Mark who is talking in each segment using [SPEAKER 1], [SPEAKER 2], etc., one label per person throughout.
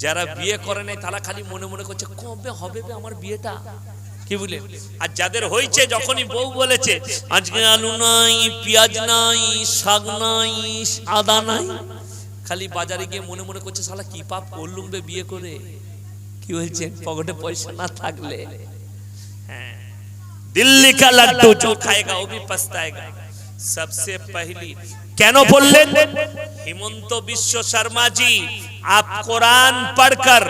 [SPEAKER 1] যারা বিয়ে করে নাই তারা খালি মনে মনে করছে কবে হবে বে আমার বিয়েটা কি বলে আর যাদের হয়েছে যখনই বউ বলেছে আজকে আলু নাই পেঁয়াজ নাই শাক নাই আদা নাই খালি বাজারে গিয়ে মনে মনে করছে শালা কি পাপ করলুম বে বিয়ে করে কি বলছে পকেটে পয়সা না থাকলে হ্যাঁ दिल्ली का लड्डू जो खाएगा वो भी पछताएगा सबसे पहली কেন বললেন हिमंत विश्व शर्मा जी आप कुरान पढ़कर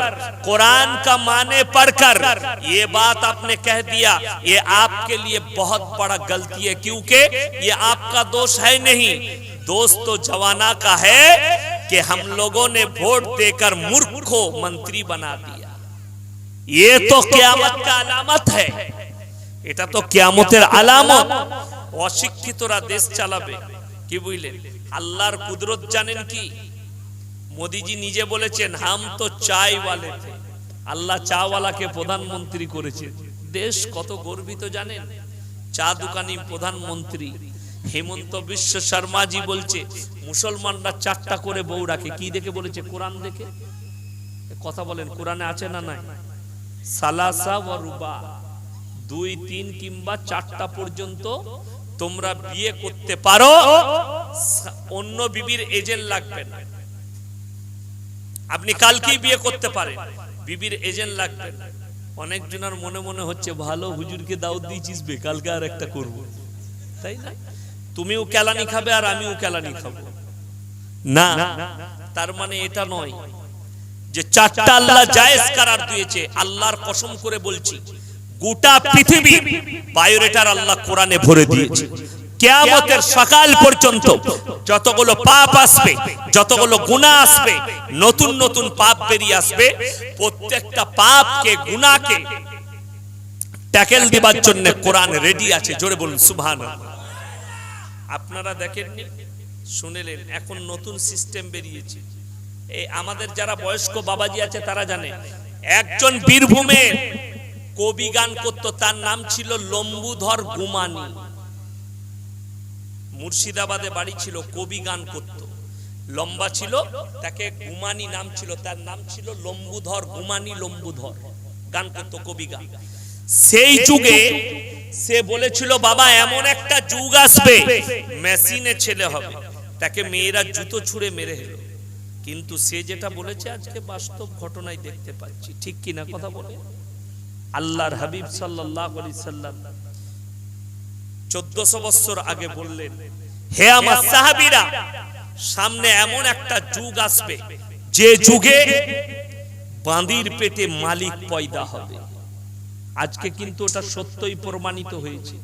[SPEAKER 1] कुरान का माने पढ़कर ये बात आपने कह दिया ये आपके लिए बहुत बड़ा गलती है क्योंकि ये आपका दोष है नहीं दोष तो जवाना का है कि हम लोगों ने वोट देकर मूर्ख को मंत्री बना दिया ये तो क्यामत का अलामत है এটা তো কিয়ামতের আলামত অশিক্ষিতরা দেশ চালাবে কি বুঝলেন আল্লাহর কুদরত জানেন কি মোদিজি নিজে বলেছেন, হাম তো চাই থে আল্লাহ চাওয়ালাকে প্রধানমন্ত্রী করেছে দেশ কত গর্বিত জানেন? চা দোকানি প্রধানমন্ত্রী হেমন্ত বিশ্ব শর্মাজি বলছে, মুসলমানরা চারটা করে বউ রাখে। কি দেখে বলেছে? কোরআন দেখে? কথা বলেন, কোরআনে আছে না নাই? সালাসা ওয়া রুবা। দুই, তিন কিংবা চারটা পর্যন্ত তোমরা বিয়ে করতে পারো। অন্য বিবির এজেন্ট লাগবে না। আপনি কালকেই বিয়ে করতে পারেন। বিবির এজেন্ট লাগবে। অনেক জনের মনে মনে হচ্ছে, ভালো, হুজুরকে দাওয়াত দিয়েছিস বে কালকে আর একটা করব। তাই না? তুমিও কেলানি খাবে আর আমিও কেলানি খাব। না, তার মানে এটা নয় যে চারটা আল্লাহ জায়েজ করার দিয়েছে, আল্লাহর কসম করে বলছি। গোটা পৃথিবী বায়োরেটার আল্লাহ কোরআনে ভরে দিয়েছে। কেয়ামতের সকাল পর্যন্ত যতগুলো পাপ আসবে, যতগুলো গুনাহ আসবে, নতুন নতুন পাপ বেরিয়ে আসবে, প্রত্যেকটা পাপকে, গুনাহকে ট্যাকেল দিবার জন্য কোরআন রেডি আছে। জোরে বলুন, সুবহানাল্লাহ। আপনারা দেখেননি? শুনেলেন, এখন নতুন সিস্টেম বেরিয়েছে। এই আমাদের যারা বয়স্ক বাবাজি আছে, তারা জানে, একজন বীরভূমের কবি গান করত, তার নাম ছিল লম্বুধর গুমানি। মুর্শিদাবাদে বাড়ি ছিল, কবি গান করত। লম্বা ছিল, তাকে গুমানি নাম ছিল, তার নাম ছিল লম্বুধর, গুমানি লম্বুধর। গান করত, কবি গান। সেই যুগে সে বলেছিল, বাবা, এমন একটা যুগ আসবে, মেশিনে ছেলে হবে। তাকে মেয়েরা জুতো ছুঁড়ে মেরে হেলো কিন্তু সে যেটা বলেছে, আজকে বাস্তব ঘটনায় দেখতে পাচ্ছি। ঠিক কিনা কথা বলে? আল্লাহর হাবিব আলাইহি সাল্লাম 1400 বছর আগে বললেন, হে আমার সাহাবীরা, সামনে এমন একটা যুগ আসবে, যে যুগে বাঁদির পেটে মালিক পয়দা হবে। আজকে কিন্তু ওটা সত্যই প্রমাণিত হয়েছে।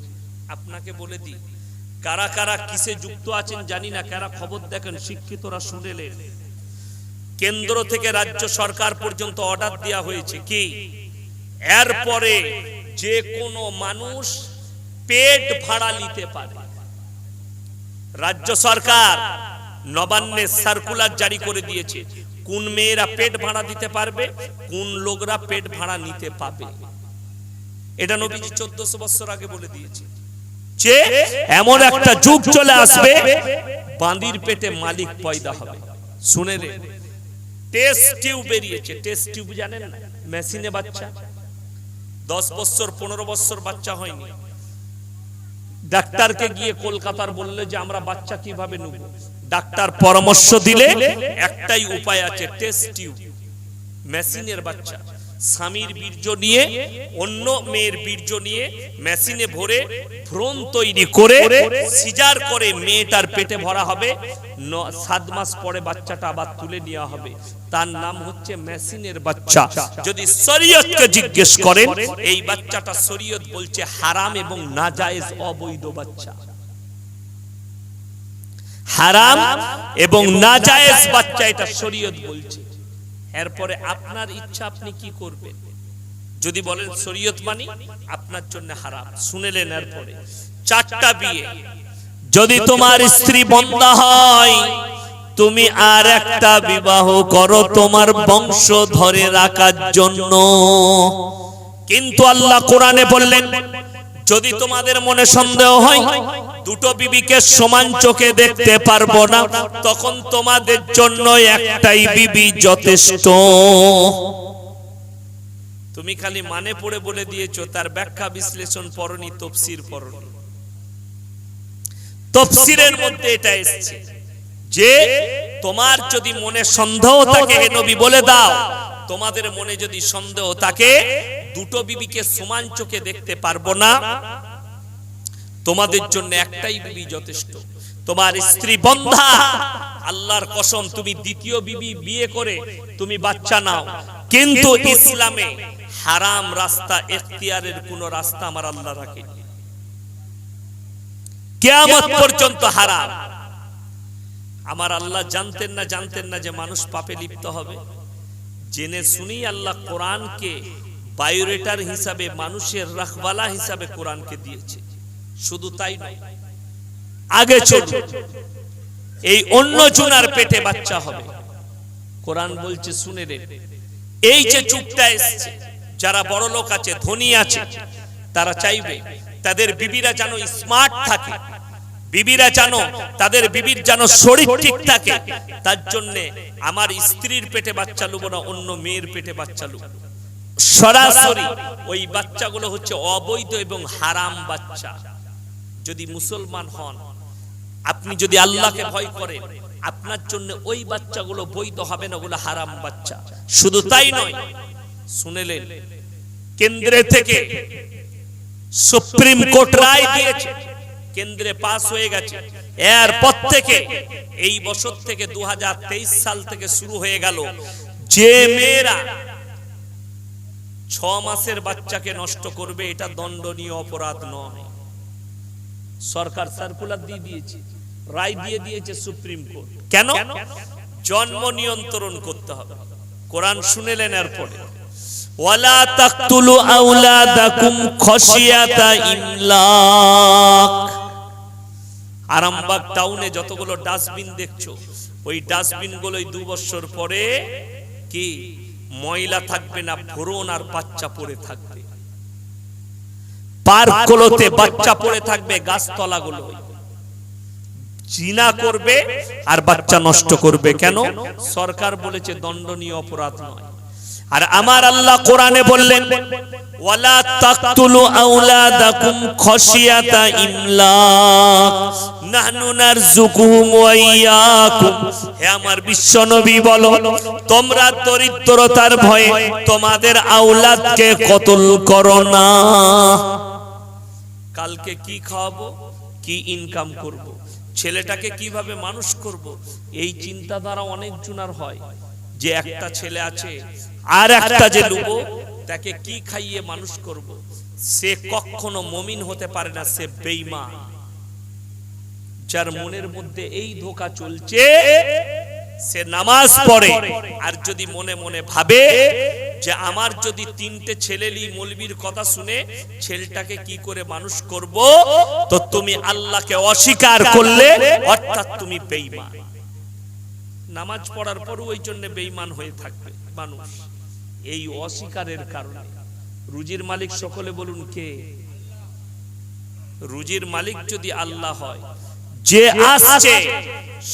[SPEAKER 1] আপনাকে বলে দিই, কারা কারা কিসে যুক্ত আছেন জানি না, কারা খবর দেখেন, শিক্ষিতরা শুনেলেন কেন্দ্র থেকে রাজ্য সরকার পর্যন্ত অর্ডার দেওয়া হয়েছে কি? এরপরে যে কোনো মানুষ পেট ভাড়া নিতে পারে। রাজ্য সরকার নবান্নে সার্কুলার জারি করে দিয়েছে। কোন মেয়েরা পেট ভাড়া দিতে পারবে, কোন লোকরা পেট ভাড়া নিতে পাবে। এটা নবীজি চোদ্দশো বছর আগে বলে দিয়েছে। যে এমন একটা যুগ চলে আসবে, বাঁদির পেটে মালিক পয়দা হবে। শুনে রে। টেস্ট টিউব বেরিয়েছে। টেস্ট টিউব জানেন না? মেশিনে বাচ্চা। দশ বছর, পনেরো বছর বাচ্চা হয়নি। ডাক্তারকে গিয়ে কলকাতার বললে যে আমরা বাচ্চা কীভাবে নেব? ডাক্তার পরামর্শ দিলে একটাই উপায় আছে টেস্ট টিউব মেশিনের বাচ্চা। স্বামীর বীর্য নিয়ে, অন্য মেয়ের বীর্য নিয়ে মেশিনে ভরে ভ্রণ তৈরি করে, সিজার করে মেয়েটার পেটে ভরা হবে। সাত মাস পরে বাচ্চাটা আবার তুলে নেওয়া হবে। তার নাম হচ্ছে মেশিনের বাচ্চা। যদি শরীয়তকে জিজ্ঞেস করেন, এই বাচ্চাটা শরীয়ত বলছে হারাম এবং নাজায়েজ অবৈধ বাচ্চা। হারাম এবং নাজায়েজ বাচ্চা এটা শরীয়ত বলছে। এরপরে আপনার ইচ্ছা আপনি কি করবেন? যদি বলেন শরীয়ত মানি, আপনার জন্য হারাম। শুনেলেন এরপরে। চারটা বিয়ে। যদি তোমার স্ত্রী বন্ধা হয় তুমি আর একটা বিবাহ করো তোমার বংশ ধরে রাখার জন্য। কিন্তু আল্লাহ কোরআনে বললেন যদি তোমাদের মনে সন্দেহ হয় দুটো বিবিকে সমান চোখে দেখতে পারব না তখন তোমাদের জন্য একটাই বিবি যথেষ্ট। তুমি খালি মানে পড়ে বলে দিয়েছ তার ব্যাখ্যা বিশ্লেষণ পরনি তফসির পরনি তফসিরের মধ্যে এটা এসেছে। যে তোমার যদি মনে সন্দেহ থাকে, হে নবী, বলে দাও। তোমাদের মনে যদি সন্দেহ থাকে, দুটো বিবিকে সমান চোখে দেখতে পারব না। তোমাদের জন্য একটাই বিবি যথেষ্ট। তোমার স্ত্রী বন্ধা, আল্লাহর কসম, তুমি দ্বিতীয় বিবি বিয়ে করে তুমি বাচ্চা নাও। কিন্তু ইসলামে হারাম রাস্তা, এখতিয়ারের কোন রাস্তা আমার আল্লাহ রাখে কেয়ামত পর্যন্ত হারাম। আমার আল্লাহ জানতেন না জানতেন না যে মানুষ পাপে লিপ্ত হবে। জেনে শুনেই আল্লাহ কোরআনকে বায়োরেটার হিসাবে মানুষের রাখবালা হিসাবে কোরআনকে দিয়েছে। শুধু তাই নয় আগে চলুন এই অন্য জুনার পেটে বাচ্চা হবে। কোরআন বলছে শুনে রে এই যে চুপটা এসছে যারা বড় লোক আছে ধনী আছে তারা চাইবে তাদের বিবিরা যেন স্মার্ট থাকে। বিবিরা যেন তাদের বিবির যেন শরীর ঠিক থাকে, তার জন্য আমার স্ত্রীর পেটে বাচ্চা লুব না, অন্য মেয়ের পেটে বাচ্চা লুব। সরাসরি ওই বাচ্চাগুলো হচ্ছে অবৈধ এবং হারাম বাচ্চা। যদি মুসলমান হন, আপনি যদি আল্লাহকে ভয় করেন, আপনার জন্য ওই বাচ্চাগুলো বৈধ হবে না, ওগুলো হারাম বাচ্চা। শুধু তাই নয়, শুনেলেন, কেন্দ্রে থেকে সুপ্রিম কোর্ট রায় দিয়েছে কেন্দ্রে পাস হয়ে গেছে। এরপর থেকে এই বছর থেকে দু সাল থেকে শুরু হয়ে গেল। যে মেয়েরা ছ মাসের বাচ্চাকে নষ্ট করবে, এটা দণ্ডনীয় অপরাধ নয়। সরকার সার্কুলার দিয়ে দিয়েছে, রায় দিয়ে দিয়েছে সুপ্রিম কোর্ট। কেন? জন্ম নিয়ন্ত্রণ করতে হবে। কোরআন শুনেলেন এরপরে, ওয়ালা তাকতুলু আওলাদাকুম খশিয়াতা ইমলাক। আরামবাগ টাউনে যতগুলো ডাস্টবিন দেখছ, ওই ডাস্টবিন গুলোই দু বছর পরে কি ময়লা থাকবে না ফোরন আর বাচ্চা পড়ে থাকবে। পার্কগুলোতে বাচ্চা পড়ে থাকবে গাছতলা গুলো জিনা করবে আর বাচ্চা নষ্ট করবে কেন? সরকার বলেছে দণ্ডনীয় অপরাধ নয়। আর আমার আল্লাহ কোরআনে বললেন, ওয়ালা তাকতুলু আওলাদাকুম খশিয়াতা ইমলাক। কালকে কি খাওয়াবো কি ইনকাম করব। ছেলেটাকে কীভাবে মানুষ করব। এই চিন্তাধারা অনেক জুনার হয় যে একটা ছেলে আছে, আর একটা যে লুবো, তাকে কি খাইয়ে মানুষ করব। সে কখনো মমিন হতে পারে না, সে বেইমান যার মনের মধ্যে এই ধোকা চলছে, সে নামাজ পড়ে। আর যদি মনে মনে ভাবে যে আমার যদি তিনটে ছেলেলি মলবির কথা শুনে ছেলেটাকে কি করে মানুষ করব, তো তুমি আল্লাহকে অস্বীকার করলে, অর্থাৎ তুমি বেঈমান। নামাজ পড়ার পরও ওই জন্য বেঈমান হয়ে থাকবে মানুষ। এই অস্বীকারের কারণে। রুজির মালিক সকলে বলুন কে? রুজির মালিক যদি আল্লাহ হয় যে আসছে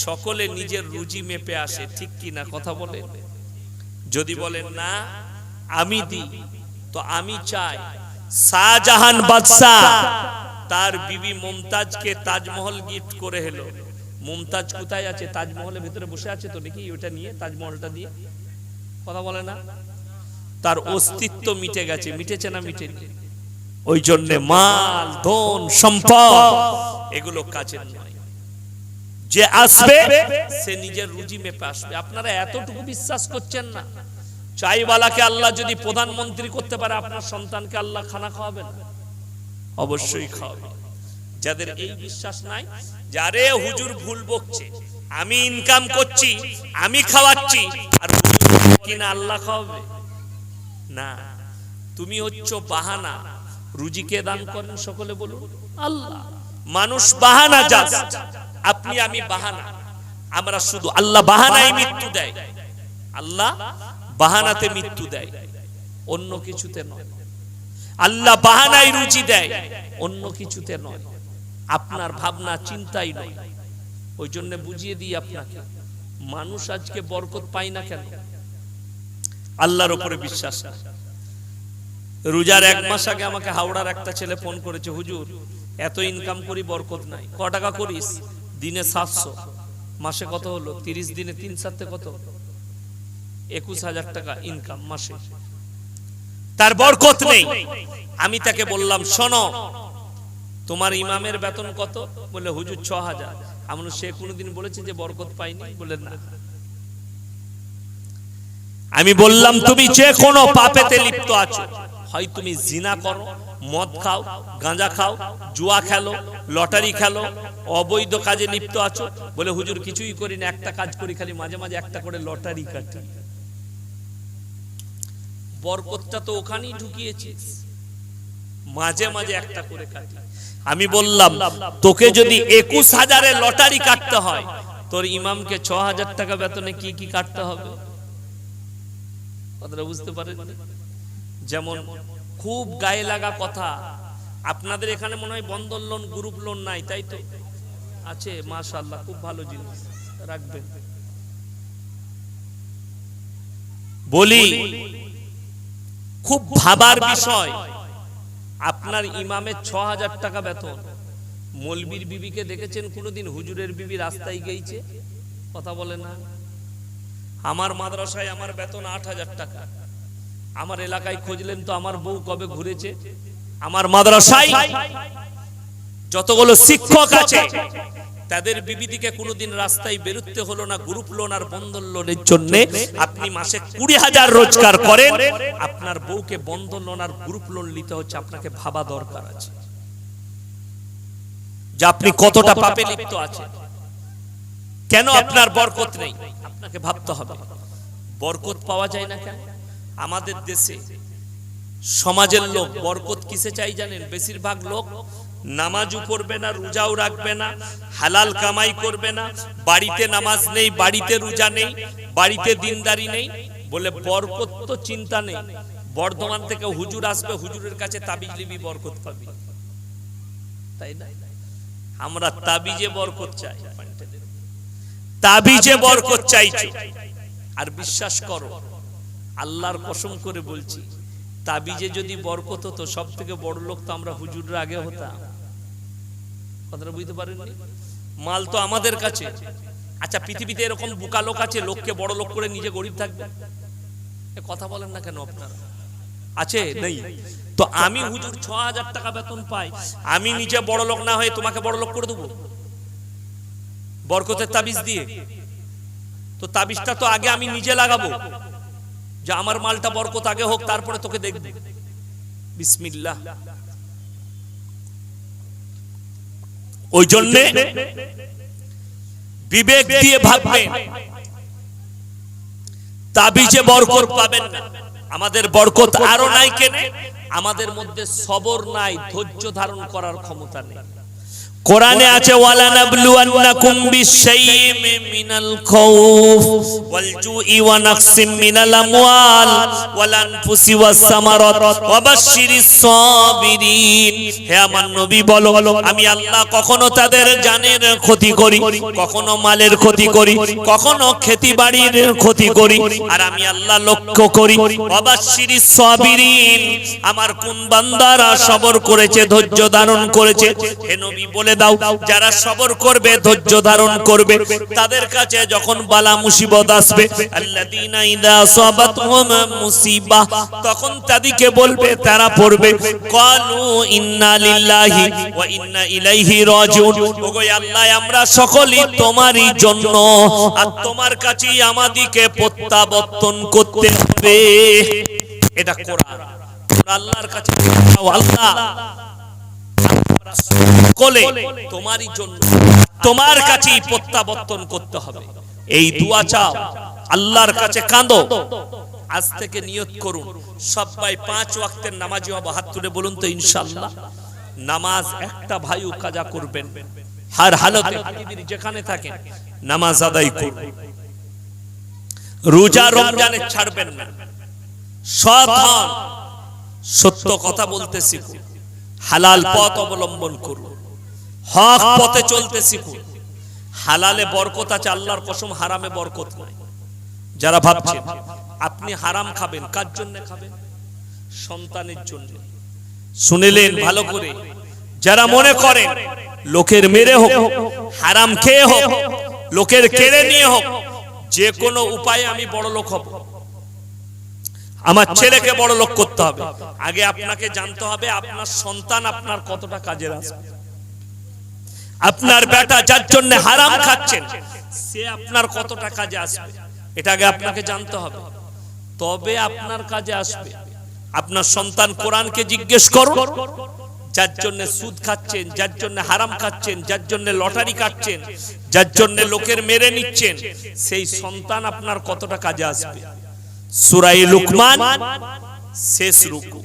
[SPEAKER 1] সকলে নিজের রুজি মেপে আসে ঠিক কি না কথা বলে? যদি বলেন না আমি দি তো আমি চাই। শাহজাহান বাদশাহ তার বিবি মুমতাজকে তাজমহল গিফট করে হেলো মুমতাজ কোথায় আছে? তাজমহলের ভিতরে বসে আছে তো নাকি? ওটা নিয়ে তাজমহলটা দিয়ে? কথা বলে না? তার অস্তিত্ব মিটে গেছে মিটেছে না মিটেনি? ওই জন্য মাল ধন সম্পদ এগুলো কাজের নয়। যে আসবে সে নিজের রুজি মেপে আসবে। আপনারা এতটুকু বিশ্বাস করছেন না। চাইওয়ালাকে আল্লাহ যদি প্রধানমন্ত্রী করতে পারে আপনার সন্তানকে আল্লাহ খানা খাওয়াবেন? অবশ্যই খাওয়াবে যাদের এই বিশ্বাস নাই যারে হুজুর ভুল বকছে আমি ইনকাম করছি আমি খাওয়াচ্ছি আর কিনা আল্লাহ খাওয়াবে? না। তুমি হচ্ছ বাহানা। রুজিকে দান করেন সকলে বলুন? আল্লাহ। মানুষ বাহানা জাস্ট। আপনি আমি বাহানা। আমরা শুধু আল্লাহ বাহানায় মৃত্যু দেয়। আল্লাহ বাহানাতে মৃত্যু দেয়। অন্য কিছুতে নয়। আল্লাহ বাহানায় রুচি দেয়। অন্য কিছুতে নয়। আপনার ভাবনা, চিন্তাই নয়। ওই জন্য বুঝিয়ে দিই আপনাকে, মানুষ আজকে বরকত পায় না কেন? আল্লাহর উপরে বিশ্বাস। রোজার এক মাস আগে আমাকে হাওড়ার একটা ছেলে ফোন করেছে, হুজুর, এত ইনকাম করি, বরকত নাই। ক টাকা করিস? দিনে সাতশো। মাসে কত হলো? তিরিশ দিনে তিন সাথে কত? একুশ হাজার টাকা ইনকাম মাসে। তার বরকত নেই। আমি তাকে বললাম, শোনো, তোমার ইমামের বেতন কত? বলে, হুজুর, ছ হাজার। এমন সে কোনোদিন বলেছে যে বরকত পাইনি? বলে, না। আমি বললাম, তুমি যে কোনো পাপেতে লিপ্ত আছো, হয় তুমি জিনা করো মদ খাও, গাঁজা খাও, জুয়া খেলো, লটারি খেলো, অবৈধ কাজে লিপ্ত আছো বলে হুজুর কিছুই করি না, একটা কাজ করি, খালি মাঝে মাঝে একটা করে লটারি কাটি। বরকতটা তো ওখানেই ঢুকিয়েছিস মাঝে মাঝে একটা করে কাটি। আমি বললাম, তোকে যদি একুশ হাজারে লটারি কাটতে হয়, তোর ইমামকে ছ হাজার টাকা বেতনে কি কি কাটতে হবে? কথাটা বুঝতে পারেন? যেমন খুব গায়ে লাগা কথা। আপনাদের এখানে মনে হয় বন্ধন লোন গ্রুপ লোন নাই, তাই তো? আছে, মাশাআল্লাহ, খুব ভালো জিনিস, রাখবেন। বলি, খুব ভাবার বিষয়, আপনার ইমামের ছ হাজার টাকা বেতন। মলবির বিবিকে দেখেছেন কোনোদিন? হুজুরের বিবি রাস্তায় গেইছে? কথা বলে না? আমার মাদ্রাসায় আমার বেতন আট হাজার টাকা। আমার এলাকায় খুঁজলেন তো আমার বউ কবে ঘুরেছে? আমার মাদ্রাসায় যতগুলো শিক্ষক আছে, তাদের বিবিদিকে কোনোদিন রাস্তায় বেরুতে হলো না গ্রুপ লোন আর বন্ধন লোনের জন্য আপনি মাসে কুড়ি হাজার রোজগার করেন, আপনার বউকে বন্ধন লোন আর গ্রুপ লোন নিতে হচ্ছে, আপনাকে ভাবা দরকার আছে। যে আপনি কতটা পাপে লিপ্ত আছেন। কেন আপনার বরকত নেই? আপনাকে ভাবতে হবে। বরকত পাওয়া যায় না কেন? আমাদের দেশে সমাজের লোক বরকত কিসে চাই জানেন? বেশিরভাগ লোক নামাজও পড়বে না, রোজাও রাখবে না, হালাল কামাই করবে না, বাড়িতে নামাজ নেই, বাড়িতে রোজা নেই, বাড়িতে দিনদারি নেই। বলে বরকত তো চিন্তা নেই। বর্ধমান থেকে হুজুর আসবে, হুজুরের কাছে তাবিজ লিবি বরকত পাবি। তাই না? আমরা তাবিজে বরকত চাই। তাবিজে বরকত চাইছি। আর বিশ্বাস করো আল্লাহর কসম করে বলছি, তাবিজে যদি বরকত হতো সব থেকে বড় লোক তো আমরা হুজুরের আগে হতাম। কথাটা বুঝতে পারেন মাল তো আমাদের কাছে। আচ্ছা পৃথিবীতে এরকম বোকা লোক আছে, লোককে বড় লোক করে নিজে গরিব থাকবে? কথা বলেন না কেন আপনারা? আছে? নেই। তো আমি হুজুর ছ হাজার টাকা বেতন পাই, আমি নিজে বড় লোক না হয়ে তোমাকে বড় লোক করে দেবো? বরকতের তাবিজ দিয়ে? তো তাবিজটা তো আগে আমি নিজে লাগাবো। যে আমার মালটা বরকত আগে হোক, তারপরে তোকে দেখবে। বিসমিল্লাহ। ওই জন্য বিবেক দিয়ে ভাববেন তাবিজে বরকত পাবেন আমাদের বরকত আরও নাই কেনে, আমাদের মধ্যে সবর নাই, ধৈর্য ধারণ করার ক্ষমতা নেই। কোরআনে আছে আমি আল্লাহ কখনো তাদের জানের ক্ষতি করি, কখনো মালের ক্ষতি করি, কখনো খেতি বাড়ির ক্ষতি করি, আর আমি আল্লাহ লক্ষ্য করি, ওয়া বাশশিরিস আমার কোন বান্দারা সবর করেছে, ধৈর্য ধারণ করেছে। হে নবী বলে দাও। যারা সবর করবে, ধৈর্য ধারণ করবে, তাদের কাছে যখন বালা মুসিবত আসবে তখন তাদেরকে বলবে, তারা পড়বে আমরা সকলেই তোমারই জন্য, আর তোমার কাছেই আমাদেরকে প্রত্যাবর্তন করতে হবে। এটা আল্লাহর কাছে আল্লাহ। সকলে তোমারই জন্য তোমার কাছেই প্রত্যাবর্তন করতে হবে। এই দোয়া চাও, আল্লাহর কাছে কাঁদো। আজ থেকে নিয়ত করুন। সবাই পাঁচ ওয়াক্তের বলুন তো ইনশাআল্লাহ। নামাজ একটা কাজা করবেন। হার হালতে যেখানে নামাজ আদায় রোজা রমজানে ছাড়বেন না। সত্য কথা বলতে শিখুন। হালাল পথ অবলম্বন করুন। হক পথে চলতে শিখুন। হালালে বরকত আছে আল্লাহর কসম হারামে বরকত নাই। যারা ভাবছেন আপনি হারাম খাবেন কার জন্য খাবেন? সন্তানের জন্য। শুনিলেন ভালো করে? যারা মনে করেন লোকের মেরে হোক হারাম খেয়ে হোক লোকের কেড়ে নিয়ে হোক যে কোনো উপায়ে আমি বড় লোক হব। আমার ছেলেকে বড় লোক করতে হবে। আগে আপনাকে জানতে হবে আপনার সন্তান আপনার কতটা কাজের আসবে আপনার বেটা যার জন্য হারাম খাচ্ছেন, সে আপনার কতটা কাজে আসবে। এটা আগে আপনাকে জানতে হবে। তবে আপনার কাজে আসবে। আপনার সন্তান কোরআনকে জিজ্ঞেস করুন, যার জন্য সুদ খাচ্ছেন, যার জন্য হারাম খাচ্ছেন, যার জন্য লটারি কাটছেন, যার জন্য লোকের মেরে নিচ্ছেন, সেই সন্তান আপনার কতটা কাজে আসবে। সুরাই লুকমান, শেষ রুকু।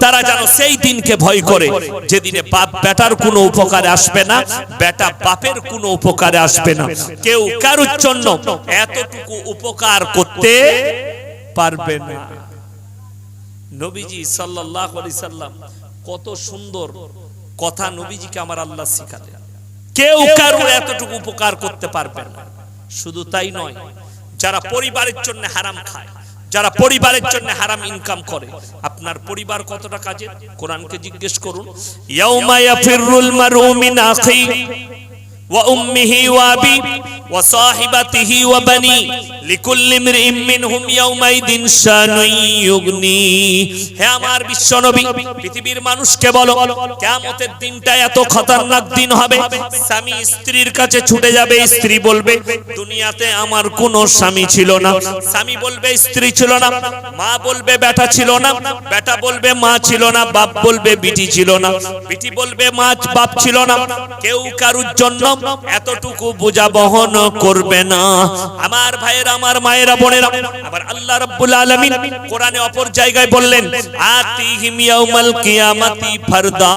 [SPEAKER 1] তারা যেন সেই দিনকে ভয় করে, যেদিনে বাপ বেটার কোনো উপকারে আসবে না, বেটা বাপের কোনো উপকারে আসবে না। কেউ কারোর জন্য এতটুকু উপকার করতে পারবে না। নবীজি সাল্লাল্লাহু আলাইহি সাল্লাম কত সুন্দর কথা নবীজিকে আমার আল্লাহ শিখালেন। কেউ কারোর এতটুকু উপকার করতে পারবে না। শুধু তাই নয় যারা পরিবারের জন্য হারাম খায় যারা পরিবারের জন্য হারাম ইনকাম করে আপনার পরিবার কতটা কাজে কোরআনকে জিজ্ঞেস করুন ইয়াউমা ইয়াফিরুল মারউ মিন আখি সাহিবাতিহি ওয়া বানি লিকুল্লি ইমরিইম মিনহুম ইয়াউমাইদিন শানুন ইউগনি। হে আমার বিশ্বনবী, পৃথিবীর মানুষকে বলো, কিয়ামতের দিনটা এত খতরনাক দিন হবে। স্বামী স্ত্রীর কাছে ছুটে যাবে, স্ত্রী বলবে, দুনিয়াতে আমার কোনো স্বামী ছিল না। স্বামী বলবে, স্ত্রী ছিল না। মা বলবে, বেটা ছিল না। বেটা বলবে, মা ছিল না। বাপ বলবে, বিটি ছিল না। বিটি বলবে, মা বাপ ছিল না। কেউ কারুর জন্য এতটুকু বোঝা বহন করবে না। আমার ভাইয়ের, আমার মায়েরা, বোনেরা, আবার আল্লাহ রাব্বুল আলামিন কোরআনে অপর জায়গায় বললেন, আতিহিম ইয়াউমাল কিয়ামাতি ফারদা।